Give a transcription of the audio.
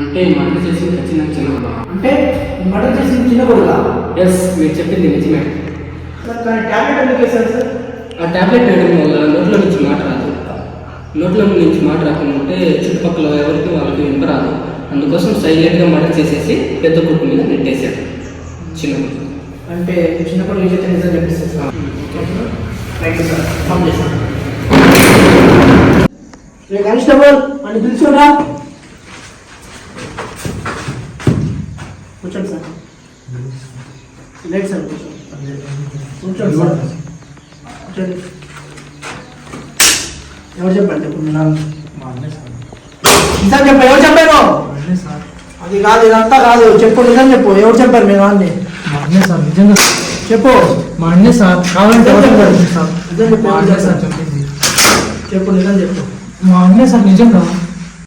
అంటే మర్డర్ చేసి ఖచ్చితంగా చిన్న అంటే మర్డర్ చేసింది చిన్న కొడుగా ఎస్ మీరు చెప్పింది నిజమే. సార్ కానీ ట్యాబ్లెట్ ఎందుకు వేశారు సార్? ఆ టాబ్లెట్ వేయడం వల్ల నోట్లో నుంచి మాట రాదు. నోట్లో నుంచి మాట రాకుండా చుట్టుపక్కల ఎవరికి వాళ్ళకి వినపరాదు అందుకోసం సైలెంట్గా మర్డర్ చేసేసి పెద్ద కొడుకు మీద నెట్టేశాడు చిన్న కొడుకు అంటే చిన్న కొడుకు ఏదైతే నిజం సార్. రైట్ సార్ కానిస్టేబుల్ అని పిలుచురా కూర్చోండి సార్. లేదు సార్ కూర్చోండి. కూర్చోండి సార్. కూర్చోండి. ఎవరు చెప్పండి ఇప్పుడు మీరు నిజం చెప్పు ఎవరు చెప్పారు? అది కాదు ఇదంతా కాదు. చెప్పు నిజం చెప్పు. ఎవరు చెప్పారు మీరు అన్ని మా అన్నే సార్ నిజంగా సార్. చెప్పు. మా అన్నే సార్ కావాలంటే ఎవరు పడుతుంది సార్ నిజం చెప్పు. మా సార్ చెప్పారు? చెప్పింది చెప్పు నిజం చెప్పు. మా అన్నే సార్ నిజంగా